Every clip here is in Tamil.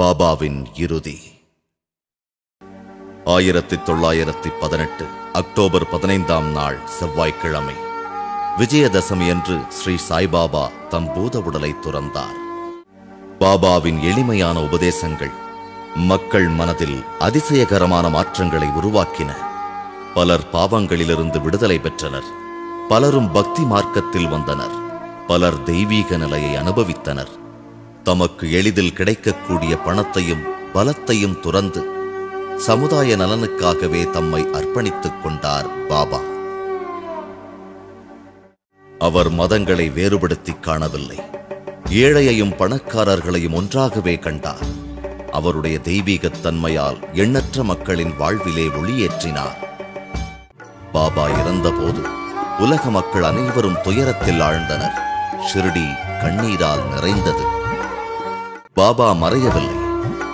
பாபாவின் இறுதி. ஆயிரத்தி தொள்ளாயிரத்தி பதினெட்டு அக்டோபர் பதினைந்தாம் நாள் செவ்வாய்க்கிழமை. விஜயதசமி அன்று ஸ்ரீ சாய்பாபா தம் பூத உடலை துறந்தார். பாபாவின் எளிமையான உபதேசங்கள் மக்கள் மனதில் அதிசயகரமான மாற்றங்களை உருவாக்கின. பலர் பாவங்களிலிருந்து விடுதலை பெற்றனர். பலரும் பக்தி மார்க்கத்தில் வந்தனர். பலர் தெய்வீக நிலையை அனுபவித்தனர். தமக்கு எளிதில் கிடைக்கக்கூடிய பணத்தையும் பலத்தையும் துறந்து சமுதாய நலனுக்காகவே தம்மை அர்ப்பணித்துக் கொண்டார் பாபா. அவர் மதங்களை வேறுபடுத்திக் காணவில்லை. ஏழையையும் பணக்காரர்களையும் ஒன்றாகவே கண்டார். அவருடைய தெய்வீகத் தன்மையால் எண்ணற்ற மக்களின் வாழ்விலே ஒளியேற்றினார். பாபா இறந்தபோது உலக மக்கள் அனைவரும் துயரத்தில் ஆழ்ந்தனர். ஷிர்டி கண்ணீரால் நிறைந்தது. பாபா மறையவில்லை.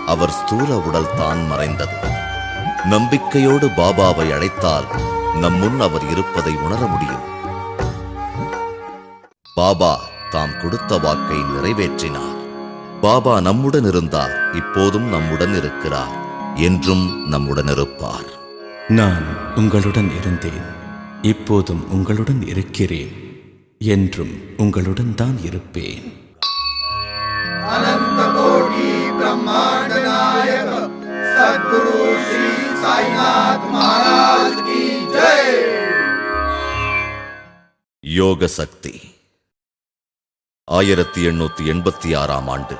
அவர் ஸ்தூல உடல் தான் மறைந்தது. நம்பிக்கையோடு பாபாவை அழைத்தால் நம் முன் அவர் இருப்பதை உணர முடியும். பாபா தாம் கொடுத்த வாக்கை நிறைவேற்றினார். பாபா நம்முடன் இருந்தார். இப்போதும் நம்முடன் இருக்கிறார். என்றும் நம்முடன் இருப்பார். நான் உங்களுடன் இருந்தேன். இப்போதும் உங்களுடன் இருக்கிறேன். என்றும் உங்களுடன் தான் இருப்பேன். सद्गुरु श्री साईनाथ महाराज की जय யோக சக்தி ஆயிரத்தி எண்ணூத்தி எண்பத்தி ஆறாம் ஆண்டு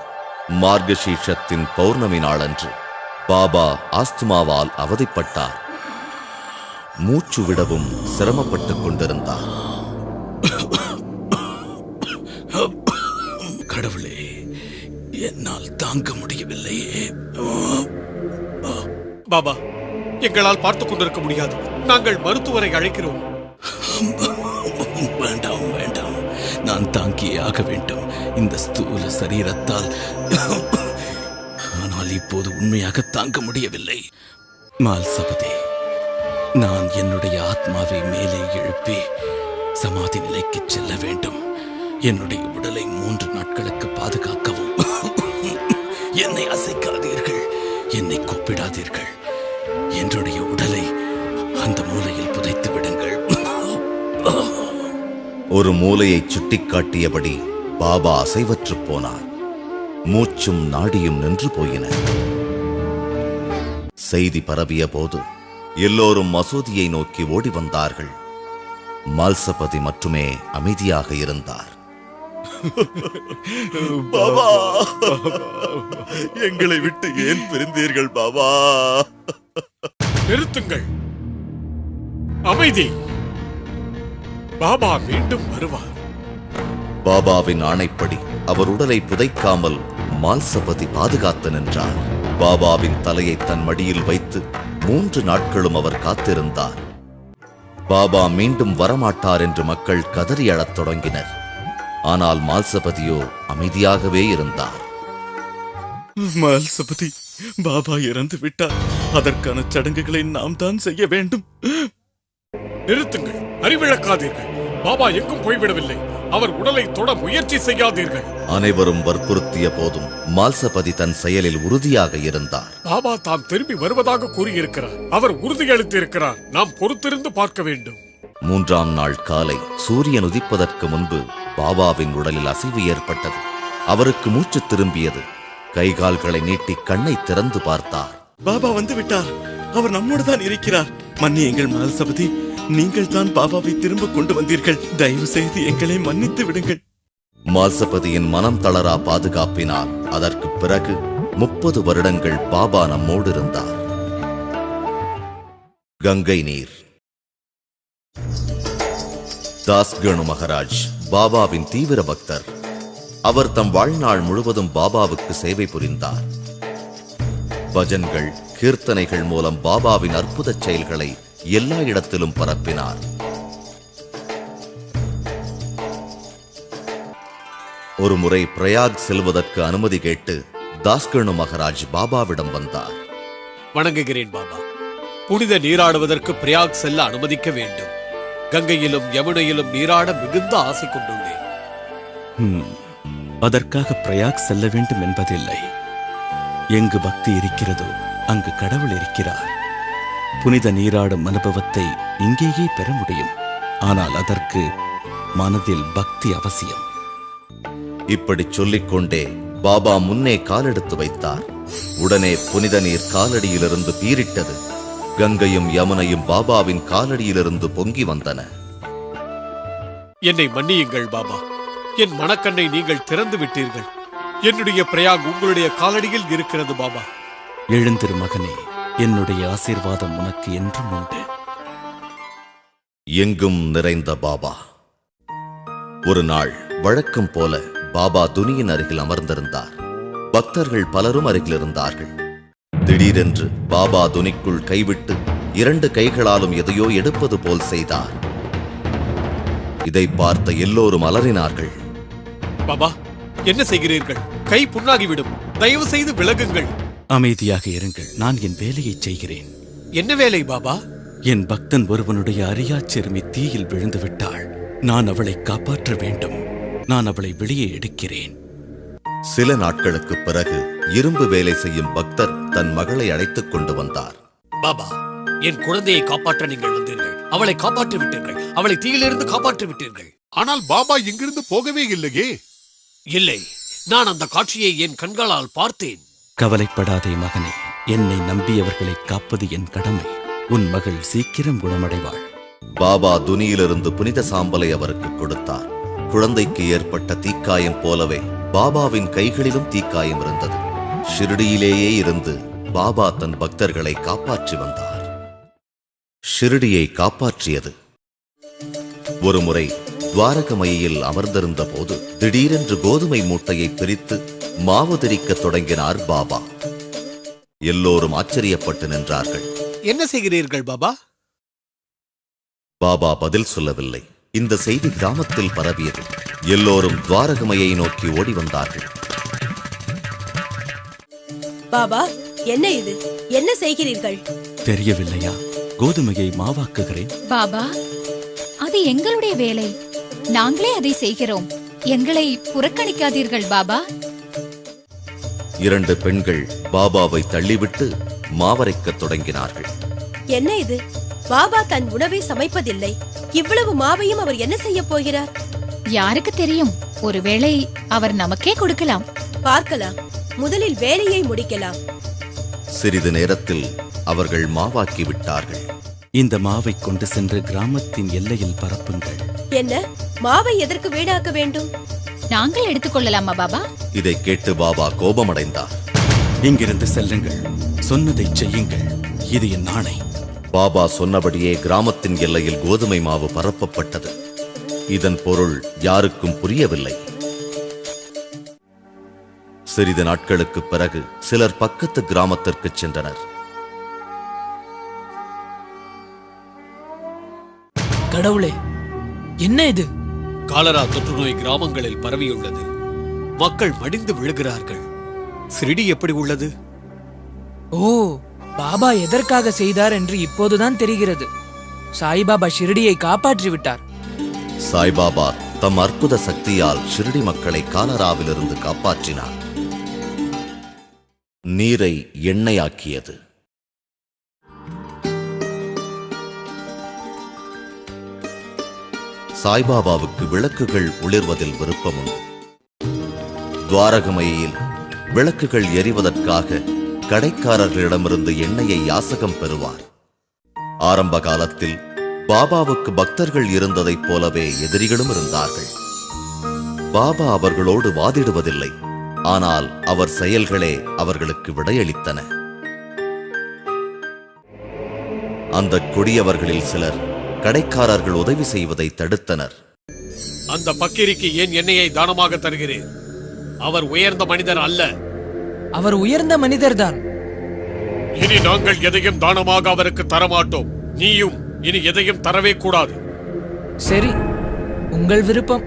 மார்கசீஷத்தின் பௌர்ணமி நாளன்று பாபா ஆஸ்துமாவால் அவதிப்பட்டார் மூச்சு விடவும் சிரமப்பட்டுக் கொண்டிருந்தார் கடவுளே என்னால் தாங்க முடியவில்லையே பாபா எங்களால் பார்த்துக் கொண்டிருக்க முடியாது. நாங்கள் மருத்துவரை அழைக்கிறோம். வேண்டாம் வேண்டாம். நான் தாங்கியே ஆக வேண்டும். இந்த ஸ்தூல சரீரத்தால். ஆனால் இப்போது உண்மையாக தாங்க முடியவில்லை. மால் சபதே நான் என்னுடைய ஆத்மாவை மேலே எழுப்பி சமாதி நிலைக்கு செல்ல வேண்டும். என்னுடைய உடலை மூன்று நாட்களுக்கு பாதுகாக்கவும். என்னை அசைக்காதீர்கள். என்னை கூப்பிடாதீர்கள். என்னுடைய உடலை அந்த மூலையில் புதைத்து விடுங்கள். ஒரு மூலையை சுட்டிக்காட்டியபடி பாபா அசைவற்றுப் போனார். மூச்சும் நாடியும் நின்று போயின. செய்தி பரவிய போது எல்லோரும் மசூதியை நோக்கி ஓடி வந்தார்கள். மால்சபதி மட்டுமே அமைதியாக இருந்தார். பாபா எங்களை விட்டு ஏன் பிரிந்தீர்கள் பாபா? நிறுத்துங்கள். அமைதி. பாபா மீண்டும் வருவார். பாபாவின் ஆணைப்படி அவர் உடலை புதைக்காமல் மால்சபதி பாதுகாத்து நின்றார். பாபாவின் தலையை தன் மடியில் வைத்து மூன்று நாட்களும் அவர் காத்திருந்தார். பாபா மீண்டும் வரமாட்டார் என்று மக்கள் கதறி அழத் தொடங்கினர். ஆனால் மால்சபதியோ அமைதியாகவே இருந்தார். மால் சபதி பாபா இறந்து விட்டார். அதற்கான சடங்குகளை நாம் தான் செய்ய வேண்டும். நிறுத்துங்கள். அறிவிழக்காதீர்கள். பாபா எங்கும் போய்விடவில்லை. அவர் உடலை தொட முயற்சி செய்யாதீர்கள். அனைவரும் வற்புறுத்திய போதும் மால்சபதி தன் செயலில் உறுதியாக இருந்தார். பாபா தாம் திரும்பி வருவதாக கூறியிருக்கிறார். அவர் உறுதியளித்திருக்கிறார் நாம் பொறுத்திருந்து பார்க்க வேண்டும். மூன்றாம் நாள் காலை சூரியன் உதிப்பதற்கு முன்பு பாபாவின் உடலில் அசைவு ஏற்பட்டது. அவருக்கு மூச்சு திரும்பியது. கைகால்களை நீட்டி கண்ணை திறந்து பார்த்தார். பாபா வந்து விட்டார். அவர் நம்மோடு தான் இருக்கிறார். மன்னியுங்கள் மால் சபதி நீங்கள் தான் பாபாவை திரும்ப கொண்டு வந்தீர்கள். தயவு செய்து எங்களை மன்னித்து விடுங்கள். மால்சபதியின் மனம் தளரா பாதுகாப்பினால் அதற்கு பிறகு முப்பது வருடங்கள் பாபா நம்மோடு இருந்தார். கங்கை நீர். தாஸ்கணு மகாராஜ் பாபாவின் தீவிர பக்தர். அவர் தம் வாழ்நாள் முழுவதும் பாபாவுக்கு சேவை புரிந்தார். பஜன்கள் கீர்த்தனைகள் மூலம் பாபாவின் அற்புதச் செயல்களை எல்லா இடத்திலும் பரப்பினார். ஒரு முறை பிரயாக் செல்வதற்கு அனுமதி கேட்டு தாஸ்கணு மகாராஜ் பாபாவிடம் வந்தார். வணங்குகிறேன் பாபா. புனித நீராடுவதற்கு பிரயாக் செல்ல அனுமதிக்க வேண்டும். கங்கையிலும் யமுனையிலும் நீராட மிகுந்த ஆசை கொண்டுள்ளேன். அதற்காக பிரயாக் செல்ல வேண்டும் என்பதில்லை. எங்கு பக்தி இருக்கிறதோ அங்கு கடவுள் இருக்கிறார். புனித நீராடும் அனுபவத்தை இங்கேயே பெற முடியும். ஆனால் அதற்கு மனதில் பக்தி அவசியம். இப்படிச் சொல்லிக்கொண்டே பாபா முன்னே காலெடுத்து வைத்தார். உடனே புனித நீர் காலடியிலிருந்து பீரிட்டது கங்கையும் யமுனையும் பாபாவின் காலடியிலிருந்து பொங்கி வந்தன. என்னை மன்னியுங்கள் பாபா. என் மனக்கண்ணை நீங்கள் திறந்து விட்டீர்கள். என்னுடைய பிரயாக் உங்களுடைய காலடியில் இருக்கிறது பாபா. எழுந்திரு மகனே என்னுடைய ஆசீர்வாதம் உனக்கு என்றும் உண்டு. எங்கும் நிறைந்த பாபா. ஒரு நாள் வழக்கம் போல பாபா துனியின் அருகில் அமர்ந்திருந்தார். பக்தர்கள் பலரும் அருகில் இருந்தார்கள். திடீரென்று பாபா துனிக்குள் கைவிட்டு இரண்டு கைகளாலும் எதையோ எடுப்பது போல் செய்தார். இதை பார்த்த எல்லோரும் அலறினார்கள். பாபா. என்ன செய்கிறீர்கள்? கை புண்ணாகிவிடும். தயவு செய்து விலகுங்கள். அமைதியாக இருங்கள். நான் என் வேலையை செய்கிறேன். என்ன வேலை பாபா? என் பக்தன் ஒருவனுடைய அறியாச் சிறுமி தீயில் விழுந்து விட்டாள். நான் அவளை காப்பாற்ற வேண்டும். நான் அவளை வெளியே எடுக்கிறேன். சில நாட்களுக்குப் பிறகு இரும்பு வேலை செய்யும் பக்தர் தன் மகளை அழைத்துக் கொண்டு வந்தார். பாபா என் குழந்தையை காப்பாற்ற நீங்கள் வந்தீர்கள். அவளை காப்பாற்றி விட்டீர்கள். அவளை தீயிலிருந்து காப்பாற்றி விட்டீர்கள். ஆனால் பாபா இங்கிருந்து போகவே இல்லையே. இல்லை நான் அந்த காட்சியை என் கண்களால் பார்த்தேன். கவலைப்படாதே மகனே என்னை நம்பியவர்களை காப்பது என் கடமை. உன் மகள் சீக்கிரம் குணமடைவாள். பாபா துனியிலிருந்து புனித சாம்பலை அவருக்கு கொடுத்தார். குழந்தைக்கு ஏற்பட்ட தீக்காயம் போலவே பாபாவின் கைகளிலும் தீக்காயம் இருந்தது. ஷிரடியிலேயே இருந்து பாபா தன் பக்தர்களை காப்பாற்றி வந்தார். ஷிரடியை காப்பாற்றியது. ஒருமுறை துவாரகமையில் அமர்ந்திருந்த போது திடீரென்று கோதுமை மூட்டையை பிரித்து மாவு திரிக்கத் தொடங்கினார் பாபா. எல்லோரும் ஆச்சரியப்பட்டு நின்றார்கள். என்ன செய்கிறீர்கள் பாபா? பாபா பதில் சொல்லவில்லை. இந்த செய்தி கிராமத்தில் பரவியது. எல்லோரும் துவாரகமையை நோக்கி ஓடி வந்தார்கள். பாபா என்ன இது? என்ன செய்கிறீர்கள்? தெரியவில்லையா? கோதுமையை மாவாக்குகிறேன். பாபா அது எங்களுடைய வேலை. நாங்களே அதை செய்கிறோம். எங்களை புறக்கணிக்காதீர்கள் பாபா. இரண்டு பெண்கள் பாபாவை தள்ளிவிட்டு மாவரைக்கத் தொடங்கினார்கள். என்ன இது? பாபா தன் உணவை சமைப்பதில்லை. இவ்வளவு மாவையும் அவர் என்ன செய்ய போகிறார்? யாருக்கு தெரியும்? ஒருவேளை அவர் நமக்கே கொடுக்கலாம். பார்க்கலாம். முதலில் வேலையை முடிக்கலாம். சிறிது நேரத்தில் அவர்கள் மாவாக்கி விட்டார்கள். இந்த மாவை கொண்டு சென்று கிராமத்தின் எல்லையில் பரப்புங்கள். என்ன? மாவை எதற்கு வீணாக்க வேண்டும்? நாங்கள் எடுத்துக்கொள்ளலாமா பாபா? இதை கேட்டு பாபா கோபமடைந்தார் இங்கிருந்து செல்லுங்கள். சொன்னதை செய்யுங்கள். இது என் ஆணை. பாபா சொன்னபடியே கிராமத்தின் எல்லையில் கோதுமை மாவு பரப்பப்பட்டது. இதன் பொருள் யாருக்கும் புரியவில்லை. சிறிது நாட்களுக்குப் பிறகு சிலர் பக்கத்து கிராமத்திற்குச் சென்றனர். கடவுளே என்ன இது? காலரா தொற்றுநோய் கிராமங்களில் பரவியுள்ளது. மக்கள் மடிந்து விழுகிறார்கள். சிறிடி எப்படி உள்ளது? ஓ பாபா எதற்காக செய்தார் என்று இப்போதுதான் தெரிகிறது. சாய்பாபா ஷிரடியை காப்பாற்றி விட்டார் சாய்பாபா தம் அற்புத சக்தியால் ஷிரடி மக்களை காலராவிலிருந்து காப்பாற்றினார். நீரை எண்ணெயாக்கியது. சாய்பாபாவுக்கு விளக்குகள் ஒளிர்வதில் விருப்பமுண்டு. துவாரகமையில் விளக்குகள் எரிவதற்காக கடைக்காரர்களிடமிருந்து எண்ணெயை யாசகம் பெறுவார். ஆரம்ப காலத்தில் பாபாவுக்கு பக்தர்கள் இருந்ததைப் போலவே எதிரிகளும் இருந்தார்கள். பாபா அவர்களோடு வாதிடுவதில்லை ஆனால் அவர் செயல்களே அவர்களுக்கு விடையளித்தன. அந்த கொடியவர்களில் சிலர் கடைக்காரர்கள் உதவி செய்வதை தடுத்தனர். அந்த பக்கிரிக்கு ஏன் எண்ணெயை தானமாக தருகிறேன் அவர் உயர்ந்த மனிதர் அல்ல. அவர் உயர்ந்த மனிதர்தான். இனி நாங்கள் எதையும் தானமாக அவருக்கு தரமாட்டோம். நீயும் இனி எதையும் தரவே கூடாது. சரி உங்கள் விருப்பம்.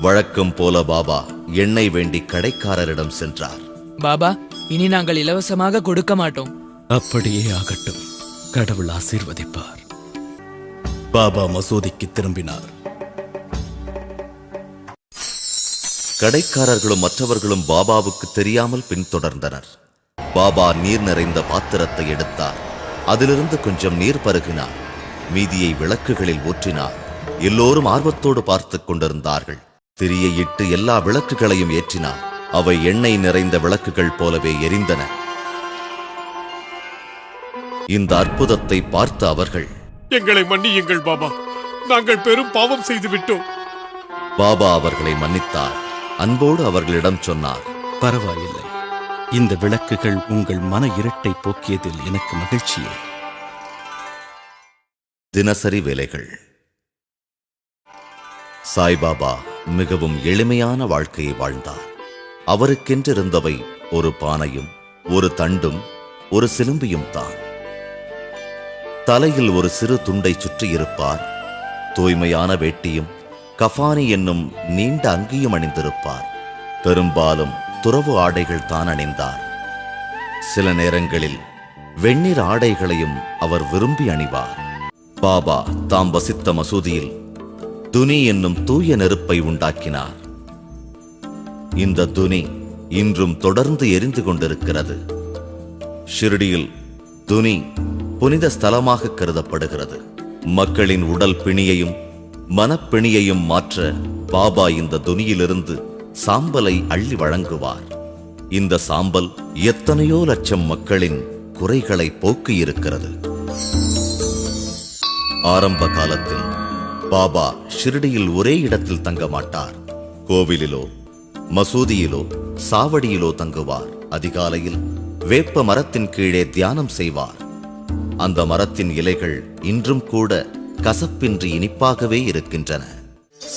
வழக்கம் போல பாபா எண்ணெய் வேண்டி கடைக்காரரிடம் சென்றார். பாபா இனி நாங்கள் இலவசமாக கொடுக்க மாட்டோம். அப்படியே ஆகட்டும். கடவுள் ஆசீர்வதிப்பார். பாபா மசூதிக்கு திரும்பினார். கடைக்காரர்களும் மற்றவர்களும் பாபாவுக்கு தெரியாமல் பின்தொடர்ந்தனர். பாபா நீர் நிறைந்த பாத்திரத்தை எடுத்தார். அதிலிருந்து கொஞ்சம் நீர் பருகினார். மீதியை விளக்குகளில் ஊற்றினார். எல்லோரும் ஆர்வத்தோடு பார்த்துக் கொண்டிருந்தார்கள். திரியை இட்டு எல்லா விளக்குகளையும் ஏற்றினார். அவை எண்ணெய் நிறைந்த விளக்குகள் போலவே எரிந்தன. இந்த அற்புதத்தை பார்த்த அவர்கள். எங்களை மன்னியுங்கள் பாபா. நாங்கள் பெரும் பாவம் செய்து விட்டோம் பாபா அவர்களை மன்னித்தார். அன்போடு அவர்களிடம் சொன்னார். பரவாயில்லை. இந்த விளக்குகள் உங்கள் மன இருட்டை போக்கியதில் எனக்கு மகிழ்ச்சியே. தினசரி வேலைகள். சாய்பாபா மிகவும் எளிமையான வாழ்க்கையை வாழ்ந்தார். அவருக்கென்றிருந்தவை ஒரு பானையும் ஒரு தண்டும் ஒரு சிலும்பியும் தான். தலையில் ஒரு சிறு துண்டை சுற்றியிருப்பார் தூய்மையான வேட்டியும் கஃபானி என்னும் நீண்ட அங்கியும் அணிந்திருப்பார். பெரும்பாலும் துறவு ஆடைகள் தான் அணிந்தார். சில நேரங்களில் வெண்ணிற ஆடைகளையும் அவர் விரும்பி அணிவார். பாபா தாம் வசித்த மசூதியில் துனி என்னும் தூய நெருப்பை உண்டாக்கினார். இந்த துனி இன்றும் தொடர்ந்து எரிந்து கொண்டிருக்கிறது. ஷிர்டியில் துனி புனித ஸ்தலமாக கருதப்படுகிறது. மக்களின் உடல் பிணியையும் மனப்பிணியையும் மாற்ற பாபா இந்த துனியிலிருந்து சாம்பலை அள்ளி வழங்குவார். இந்த சாம்பல் எத்தனையோ லட்சம் மக்களின் குறைகளை போக்கியிருக்கிறது. ஆரம்ப காலத்தில் பாபா ஷிரடியில் ஒரே இடத்தில் தங்க மாட்டார். கோவிலிலோ மசூதியிலோ சாவடியிலோ தங்குவார். அதிகாலையில் வேப்ப மரத்தின் கீழே தியானம் செய்வார். அந்த மரத்தின் இலைகள் இன்றும் கூட கசப்பின்றி இனிப்பாகவே இருக்கின்றன.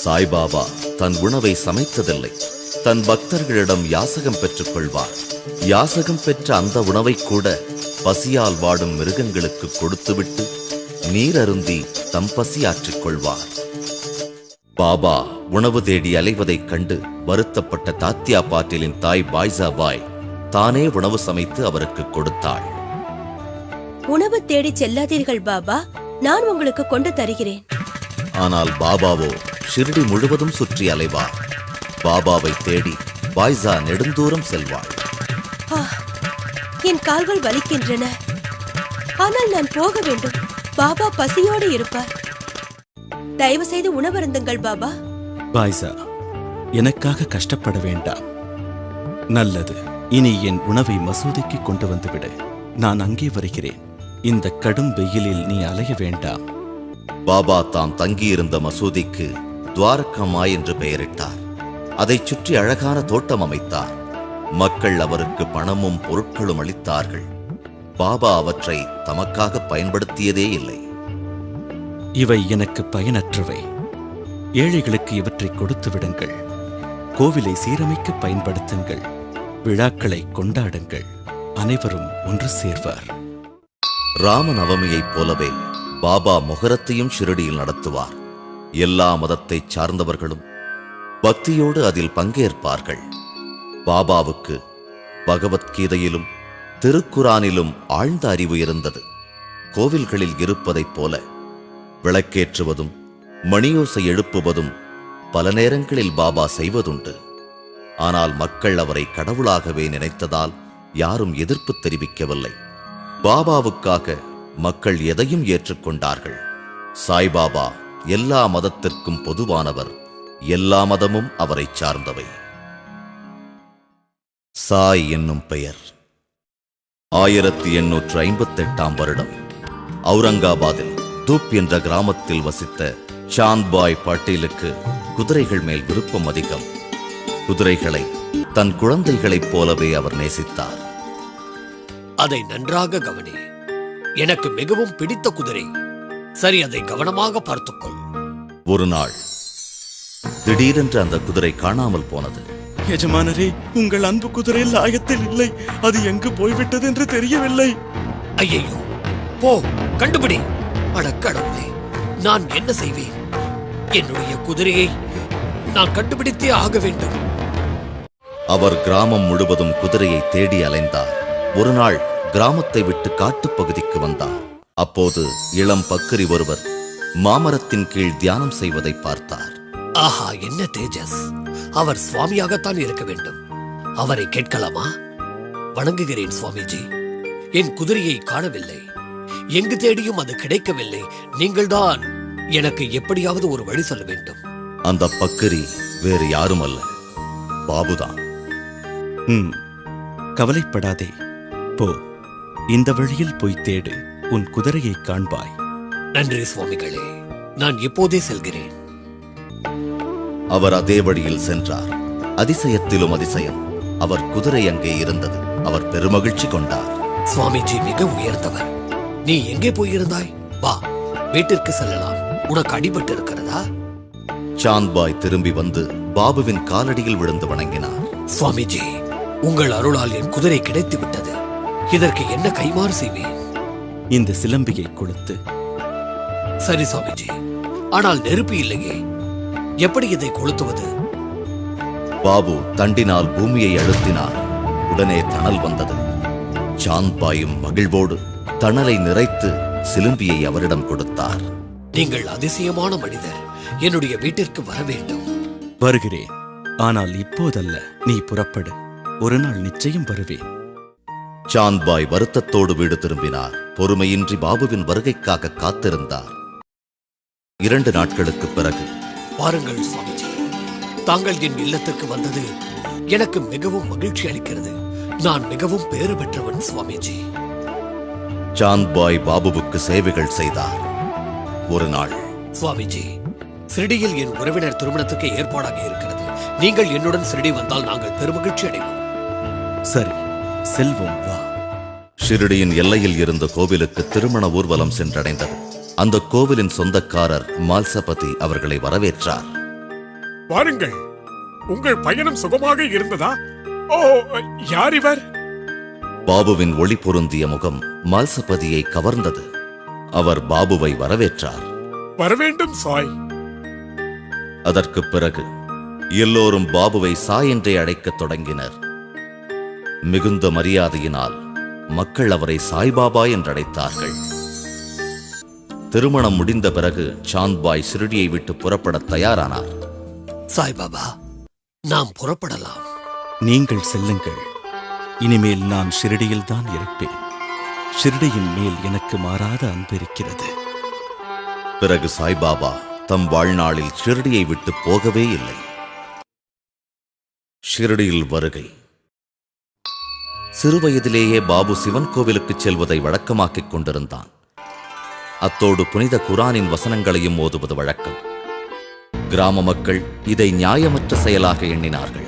சாய்பாபா தன் உணவை சமைத்ததில்லை. தன் பக்தர்களிடம் யாசகம் பெற்றுக் கொள்வார் யாசகம் பெற்ற அந்த உணவை கூட பசியால் வாடும் மிருகங்களுக்கு கொடுத்துவிட்டு நீர் அருந்தி தம் பசி ஆற்றிக் கொள்வார். பாபா உணவு தேடி அலைவதைக் கண்டு வருத்தப்பட்ட தாத்தியா பாட்டிலின் தாய் பாய்சா பாய் தானே உணவு சமைத்து அவருக்கு கொடுத்தாள். உணவு தேடி செல்லாதீர்கள் பாபா. நான் உங்களுக்கு கொண்டு தருகிறேன். ஆனால் பாபாவோ ஷிர்டி முழுவதும் சுற்றி அலைவார் பாபாவை தேடி பாய்சா நெடுந்தூரம் செல்வாள். ஆ, என் கால்கள் வலிக்கின்றன. ஆனால் நான் போக வேண்டும். பாபா பசியோடு இருப்பார். தயவு செய்து உணவருந்துங்கள் பாபா. பாய்சா எனக்காக கஷ்டப்பட வேண்டாம். நல்லது இனி என் உணவை மசூதிக்கு கொண்டு வந்துவிடு. நான் அங்கே வருகிறேன். இந்த கடும் வெயிலில் நீ அலைய வேண்டாம். பாபா தாம் தங்கியிருந்த மசூதிக்கு துவாரகமாய் என்று பெயரிட்டார். அதைச் சுற்றி அழகான தோட்டம் அமைத்தார். மக்கள் அவருக்கு பணமும் பொருட்களும் அளித்தார்கள். பாபா அவற்றை தமக்காக பயன்படுத்தியதே இல்லை. இவை எனக்கு பயனற்றவை. ஏழைகளுக்கு இவற்றை கொடுத்து விடுங்கள். கோவிலை சீரமைக்க பயன்படுத்துங்கள். விழாக்களை கொண்டாடுங்கள். அனைவரும் ஒன்று சேர்வார். ராமநவமியைப் போலவே பாபா முகரத்தையும் ஷிரடியில் நடத்துவார். எல்லா மதத்தைச் சார்ந்தவர்களும் பக்தியோடு அதில் பங்கேற்பார்கள். பாபாவுக்கு பகவத்கீதையிலும் திருக்குரானிலும் ஆழ்ந்த அறிவு இருந்தது. கோவில்களில் இருப்பதைப் போல விளக்கேற்றுவதும் மணியோசை எழுப்புவதும் பல நேரங்களில் பாபா செய்வதுண்டு. ஆனால் மக்கள் அவரை கடவுளாகவே நினைத்ததால் யாரும் எதிர்ப்பு தெரிவிக்கவில்லை. பாபாவுக்காக மக்கள் எதையும் ஏற்றுக்கொண்டார்கள். சாய்பாபா எல்லா மதத்திற்கும் பொதுவானவர் எல்லா மதமும் அவரை சார்ந்தவை. சாய் என்னும் பெயர். ஆயிரத்தி எண்ணூற்று ஐம்பத்தெட்டாம் வருடம். அவுரங்காபாதில் தூப் என்ற கிராமத்தில் வசித்த சாந்த்பாய் பாட்டீலுக்கு குதிரைகள் மேல் விருப்பம் அதிகம். குதிரைகளை தன் குழந்தைகளைப் போலவே அவர் நேசித்தார். அதை நன்றாக கவனி. எனக்கு மிகவும் பிடித்த குதிரை. சரி அதை கவனமாக பார்த்துக்கொள். ஒரு நாள் திடீரென்று அந்த குதிரை காணாமல் போனது. எஜமானரே உங்கள் அன்பு குதிரை லாயத்தில் இல்லை. அது எங்கு போய்விட்டது என்று தெரியவில்லை. ஐயையோ போ கண்டுபிடி. அட கடவுளே நான் என்ன செய்வேன்? என்னுடைய குதிரையை நான் கண்டுபிடித்தே ஆக வேண்டும். அவர் கிராமம் முழுவதும் குதிரையை தேடி அலைந்தார். ஒரு நாள் கிராமத்தை விட்டு காட்டுப் பகுதிக்கு வந்தார். அப்போது இளம் பக்கிரி ஒருவர் மாமரத்தின் கீழ் தியானம் செய்வதை பார்த்தார். ஆஹா என்ன தேஜஸ். அவர் சுவாமியாகத்தான் இருக்க வேண்டும். அவரை கேட்கலாமா? வணங்குகிறேன் சுவாமிஜி. என் குதிரையை காணவில்லை. எங்கு தேடியும் அது கிடைக்கவில்லை. நீங்கள்தான் எனக்கு எப்படியாவது ஒரு வழி சொல்ல வேண்டும். அந்த பக்கிரி வேறு யாரும் அல்ல பாபுதான் கவலைப்படாதே. போ. இந்த வழியில் போய் தேடு. உன் குதிரையை காண்பாய். நன்றி சுவாமிகளே. நான் இப்போதே செல்கிறேன். அவர் அதே வழியில் சென்றார். அதிசயத்திலும் அதிசயம். அவர் குதிரை அங்கே இருந்தது. அவர் பெருமகிழ்ச்சி கொண்டார். சுவாமிஜி மிக உயர்ந்தவர். நீ எங்கே போயிருந்தாய்? வா வீட்டிற்கு செல்லலாம். உனக்கு அடிபட்டு இருக்கிறதா சாந்த்பாய் திரும்பி வந்து பாபுவின் காலடியில் விழுந்து வணங்கினார். சுவாமிஜி உங்கள் அருளால் என் குதிரை கிடைத்து விட்டது இதற்கு என்ன கைமாறு செய்வேன்? இந்த சிலம்பியை கொளுத்து சரி சுவாமிஜி ஆனால் நெருப்பு இல்லையே. எப்படி இதை கொளுத்துவது? பாபு தண்டினால் பூமியை அழுத்தினார். உடனே தணல் வந்தது. சாந்த்பாயும் மகிழ்வோடு தணலை நிறைத்து சிலும்பியை அவரிடம் கொடுத்தார். நீங்கள் அதிசயமான மனிதர். என்னுடைய வீட்டிற்கு வர வேண்டும். வருகிறேன். ஆனால் இப்போதல்ல நீ புறப்படு. ஒரு நாள் நிச்சயம் வருவேன். சாந்த்பாய் வருத்தத்தோடு வீடு திரும்பினார். பொறுமையின்றி பாபுவின் வருகைக்காக காத்திருந்தார். இரண்டு நாட்களுக்குப் பிறகு பாருங்கள் சுவாமிஜி தாங்கள் என் இல்லத்திற்கு வந்தது எனக்கு மிகவும் மகிழ்ச்சி அளிக்கிறது. நான் மிகவும் பேறு பெற்றவன் சுவாமிஜி. சாந்த்பாய் பாபுவுக்கு சேவைகள் செய்தார். ஒரு நாள் சுவாமிஜி சிறிடியில் என் உறவினர் திருமணத்துக்கு ஏற்பாடாக இருக்கிறது. நீங்கள் என்னுடன் சிறிடி வந்தால் நாங்கள் பெருமகிழ்ச்சி அடைவோம். சரி செல்வோம். ஷிரடியின் எல்லையில் இருந்த கோவிலுக்கு திருமண ஊர்வலம் சென்றடைந்தது. அந்த கோவிலின் சொந்தக்காரர் மால்சபதி அவர்களை வரவேற்றார். வாருங்கள். உங்கள் பயணம் சுகமாக இருந்ததா? ஓ யார் இவர்? பாபுவின் ஒளி பொருந்திய முகம் மால்சபதியை கவர்ந்தது. அவர் பாபுவை வரவேற்றார். வரவேண்டும் சாய். அதற்குப் பிறகு எல்லோரும் பாபுவை சாய் என்றே அழைக்கத் தொடங்கினர். மிகுந்த மரியாதையினால் மக்கள் அவரை சாய்பாபா என்று அழைத்தார்கள் திருமணம் முடிந்த பிறகு சாந்த்பாய் சிறுடியை விட்டு புறப்படத் தயாரானார். சாய்பாபா நாம் புறப்படலாம். நீங்கள் செல்லுங்கள். இனிமேல் நான் ஷிரடியில் தான் இருப்பேன். ஷிரடியின் மேல் எனக்கு மாறாத அன்பு இருக்கிறது. பிறகு சாய்பாபா தம் வாழ்நாளில் ஷிரடியை விட்டு போகவே இல்லை. ஷிரடியில் வருகை. சிறுவயதிலேயே பாபு சிவன் கோவிலுக்கு செல்வதை வழக்கமாக்கிக் கொண்டிருந்தான். அத்தோடு புனித குரானின் வசனங்களையும் ஓதுவது வழக்கம். கிராம மக்கள் இதை நியாயமற்ற செயலாக எண்ணினார்கள்.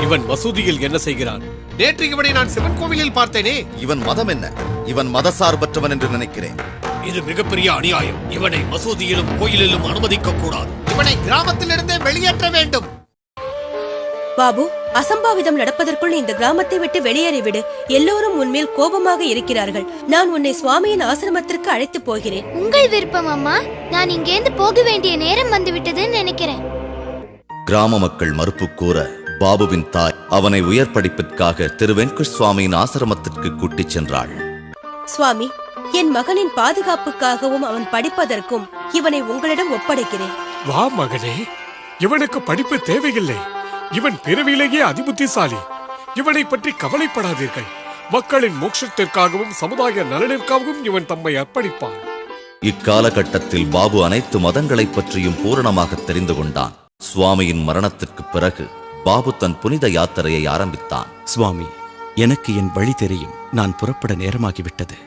இவன் மசூதியில் என்ன செய்கிறான்? நேற்று இவனை நான் சிவன் கோவிலில் பார்த்தேனே. இவன் மதம் என்ன? இவன் மதசார்பற்றவன் என்று நினைக்கிறேன். இது மிகப்பெரிய அநியாயம். இவனை மசூதியிலும் கோயிலிலும் அனுமதிக்க கூடாது. இவனை கிராமத்திலிருந்தே வெளியேற்ற வேண்டும். பாபு அசம்பாவிதம் நடப்பதற்குள் இந்த கிராமத்தை விட்டு வெளியேறிவிடு எல்லோரும் உன்மேல் கோபமாக இருக்கிறார்கள். நான் உன்னை சுவாமியின் ஆசிரமத்திற்கு அழைத்து போகிறேன். உங்கள் விருப்பம் அம்மா. நான் இங்கேருந்து போக வேண்டிய நேரம் வந்துவிட்டதுன்னு நினைக்கிறேன். கிராம மக்கள் மறுப்பு கூற பாபுவின் தாய் அவனை உயர் படிப்பிற்காக திரு வெங்கட் சுவாமியின் ஆசிரமத்திற்கு கூட்டிச் சென்றாள். சுவாமி என் மகனின் பாதுகாப்புக்காகவும் அவன் படிப்பதற்கும் இவனை உங்களிடம் ஒப்படைக்கிறேன். வா மகனே இவனுக்கு படிப்பு தேவையில்லை. இவன் பிறவியிலேயே அதிபுத்திசாலி. இவனை பற்றி கவலைப்படாதீர்கள். மக்களின் மோட்சத்திற்காகவும் சமுதாய நலனிற்காகவும் இவன் தம்மை அர்ப்பணிப்பான். இக்காலகட்டத்தில் பாபு அனைத்து மதங்களைப் பற்றியும் பூரணமாக தெரிந்து கொண்டான். சுவாமியின் மரணத்திற்குப் பிறகு பாபு தன் புனித யாத்திரையை ஆரம்பித்தான். சுவாமி எனக்கு என் வழி தெரியும். நான் புறப்பட நேரமாகிவிட்டது.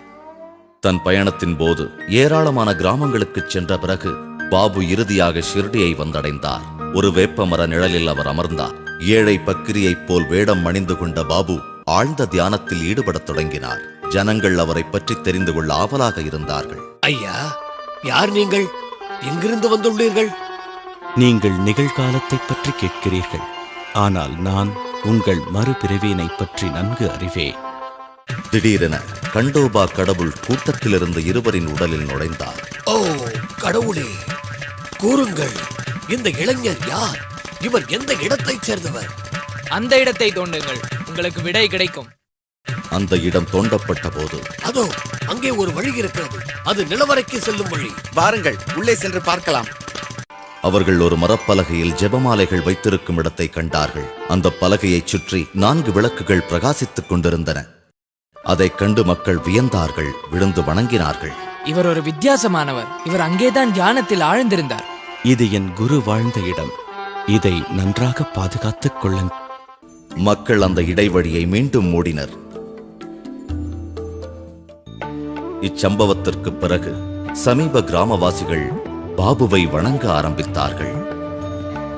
தன் பயணத்தின் போது ஏராளமான கிராமங்களுக்குச் சென்ற பிறகு பாபு இறுதியாக ஷிர்டியை வந்தடைந்தார். ஒரு வேப்பமர நிழலில் அவர் அமர்ந்தார். ஏழை பக்கிரியைப் போல் வேடம் அணிந்து கொண்ட பாபு ஆழ்ந்த தியானத்தில் ஈடுபடத் தொடங்கினார். ஜனங்கள் அவரைப் பற்றி தெரிந்து கொள்ள ஆவலாக இருந்தார்கள். ஐயா யார் நீங்கள்? எங்கிருந்து வந்துள்ளீர்கள்? நீங்கள் நிகழ்காலத்தைப் பற்றி கேட்கிறீர்கள். ஆனால் நான் உங்கள் மறுபிறவியினைப் பற்றி நன்கு அறிவேன். திடீரென கண்டோபா கடவுள் கூட்டத்திலிருந்த இருவரின் உடலில் நுழைந்தார். ஓ கடவுளே கூறுங்கள் இந்த இளைஞர் யார்? இவர் எந்த இடத்தைச் சேர்ந்தவர்? அந்த இடத்தை தோண்டுங்கள் உங்களுக்கு விடை கிடைக்கும். அந்த இடம் தோண்டப்பட்ட போது அதோ அங்கே ஒரு வழி இருக்கிறது. அது நிலவரைக்கு செல்லும் வழி. வாருங்கள் உள்ளே சென்று பார்க்கலாம். அவர்கள் ஒரு மரப்பலகையில் ஜெபமாலைகள் வைத்திருக்கும் இடத்தை கண்டார்கள். அந்த பலகையைச் சுற்றி நான்கு விளக்குகள் பிரகாசித்துக் கொண்டிருந்தன. அதைக் கண்டு மக்கள் வியந்தார்கள் விழுந்து வணங்கினார்கள். இவர் ஒரு வித்தியாசமானவர். இவர் அங்கேதான் தியானத்தில் ஆழ்ந்திருந்தார். இது என் குரு வாழ்ந்த இடம். இதை நன்றாக பாதுகாத்துக் கொள்ளுங்கள் மக்கள் அந்த இடைவழியை மீண்டும் மூடினர். இச்சம்பவத்திற்கு பிறகு சமீப கிராமவாசிகள் பாபுவை வணங்க ஆரம்பித்தார்கள்.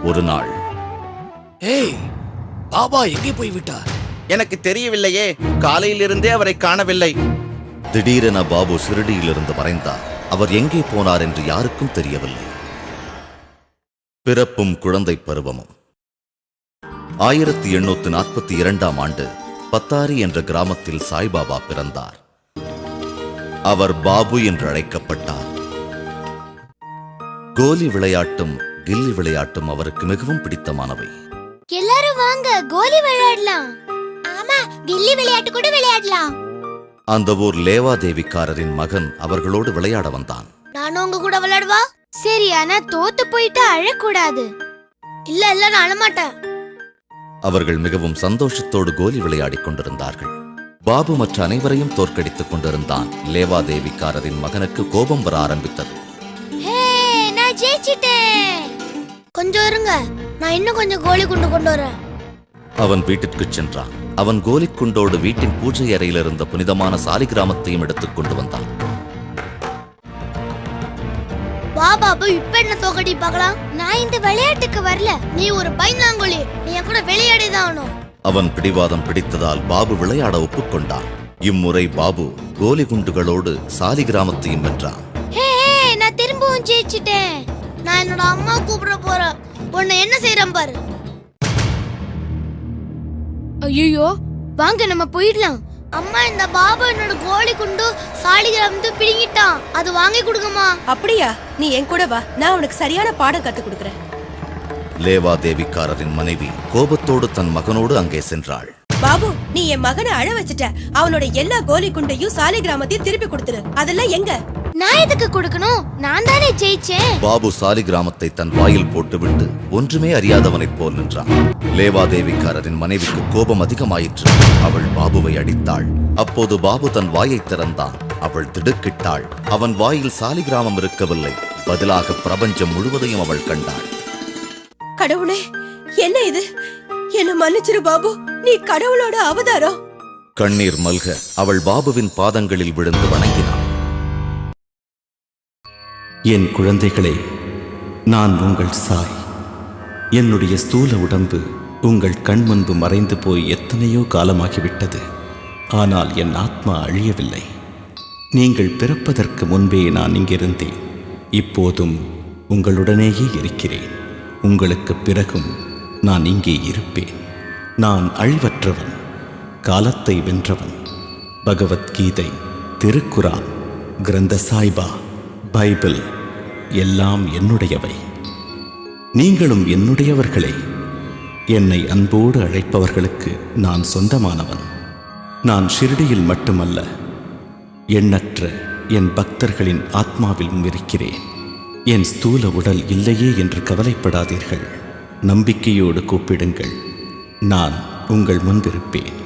ஒரு நாள் ஏய் பாபா எங்கே போய்விட்டார்? எனக்கு தெரியவில்லையே. காலையிலிருந்தே அவரை காணவில்லை. திடீரென பாபு சிறுடியிலிருந்து மறைந்தார். அவர் எங்கே போனார் என்று யாருக்கும் தெரியவில்லை. பிறப்பும் குழந்தை பருவமும். ஆயிரத்தி எண்ணூத்தி நாற்பத்தி இரண்டாம் ஆண்டு பத்தாரி என்ற கிராமத்தில் சாய்பாபா பிறந்தார். அவர் பாபு என்று அழைக்கப்பட்டார். கோலி விளையாட்டும் கில்லி விளையாட்டும் அவருக்கு மிகவும் பிடித்தமானவை. எல்லாரும் வாங்க கோலி விளையாடலாம். ஆமா கில்லி விளையாட்டு கூட விளையாடலாம். அந்த ஊர் லேவாதேவிக்காரரின் மகன் அவர்களோடு விளையாட வந்தான். நானும் உங்க கூட விளையாடுவா? சரி ஆனா தோத்து போயிட்டு அழக்கூடாது. இல்ல இல்ல நான் அழமாட்டேன். அவர்கள் மிகவும் சந்தோஷத்தோடு கோலி விளையாடிக் கொண்டிருந்தார்கள். பாபு மற்ற அனைவரையும் தோற்கடித்துக் கொண்டிருந்தான். லேவாதேவிக்காரரின் மகனுக்கு கோபம் வர ஆரம்பித்தது. ஹே நான் ஜெயிச்சிட்டேன். கொஞ்சம் இருங்க. நான் இன்னும் கொஞ்சம் கோலி குண்டு கொண்டு வரேன். அவன் வீட்டிற்குச் சென்றான். அவன் கோலிக்குண்டோடு வீட்டின் பூஜை அறையில் இருந்த புனிதமான சாலிகிராமத்தையும் எடுத்துக் கொண்டு வந்தான். வா பாபு இப்ப என்ன தோக்கடி பார்க்கலாம்? நான் இந்த விளையாட்டுக்கு வரல. நீ ஒரு பைனாங்கோலி. நீ என் கூட விளையாடிதான் அவன் பிடிவாதம் பிடித்ததால் பாபு விளையாட ஒப்புக்கொண்டான். இம்முறை பாபு கோலி குண்டுகளோடு சாலிகிராமத்தையும் வென்றான். ஹே ஹே, நான் திரும்பவும் ஜெயிச்சிட்டேன். நான் என்னோட அம்மா கூப்பிட போறேன். உன்னை என்ன செய்யறேன் பாரு. ஐயோ வாங்க நம்ம போயிடலாம். அம்மா இந்த பாபு என்னோட கோழி குண்டு சாலிகிராமத்து பிடுங்கிட்டான். அது வாங்கி கொடுங்கம்மா. அப்படியா? நீ என் கூட வா. நான் உனக்கு சரியான பாடம் கத்து கொடுக்கறேன். லேவாதேவிக்காரரின் மனைவி கோபத்தோடு தன் மகனோடு அங்கே சென்றாள். பாபு நீ என் மகனை அழ வச்சுட்ட. அவனோட எல்லா கோலி குண்டையும் சாலை கிராமத்தையும் திருப்பி கொடுத்துரு. அதெல்லாம் எங்க? நான் எதுக்கு கொடுக்கணும்? நான் தானே ஜெயிச்சேன். பாபு சாலிகிராமத்தை தன் வாயில் போட்டுவிட்டு ஒன்றுமே அறியாதவனைப் போல் நின்றான். லேவாதேவிக்காரரின் மனைவிக்கு கோபம் அதிகமாயிற்று. அவள் பாபுவை அடித்தாள். அப்போது பாபு தன் வாயை திறந்தான். அவள் திடுக்கிட்டாள். அவன் வாயில் சாலிகிராமம் இருக்கவில்லை. பதிலாக பிரபஞ்சம் முழுவதையும் அவள் கண்டாள். கடவுளே என்ன இது? என்ன மன்னிச்சிரு பாபு. நீ கடவுளோட அவதாரம். கண்ணீர் மல்க அவள் பாபுவின் பாதங்களில் விழுந்து வணங்கினாள் என் குழந்தைகளே நான் உங்கள் சாய். என்னுடைய ஸ்தூல உடம்பு உங்கள் கண் முன்பு மறைந்து போய் எத்தனையோ காலமாகிவிட்டது. ஆனால் என் ஆத்மா அழியவில்லை. நீங்கள் பிறப்பதற்கு முன்பே நான் இங்கிருந்தேன். இப்போதும் உங்களுடனேயே இருக்கிறேன். உங்களுக்கு பிறகும் நான் இங்கே இருப்பேன். நான் அழிவற்றவன் காலத்தை வென்றவன். பகவத்கீதை திருக்குரான் கிரந்த சாய்பா பைபிள். எல்லாம் என்னுடையவை. நீங்களும் என்னுடையவர்களே. என்னை அன்போடு அழைப்பவர்களுக்கு நான் சொந்தமானவன். நான் ஷிர்டியில் மட்டுமல்ல எண்ணற்ற என் பக்தர்களின் ஆத்மாவிலும் இருக்கிறேன். என் ஸ்தூல உடல் இல்லையே என்று கவலைப்படாதீர்கள். நம்பிக்கையோடு கூப்பிடுங்கள். நான் உங்கள் முன்பிருப்பேன்.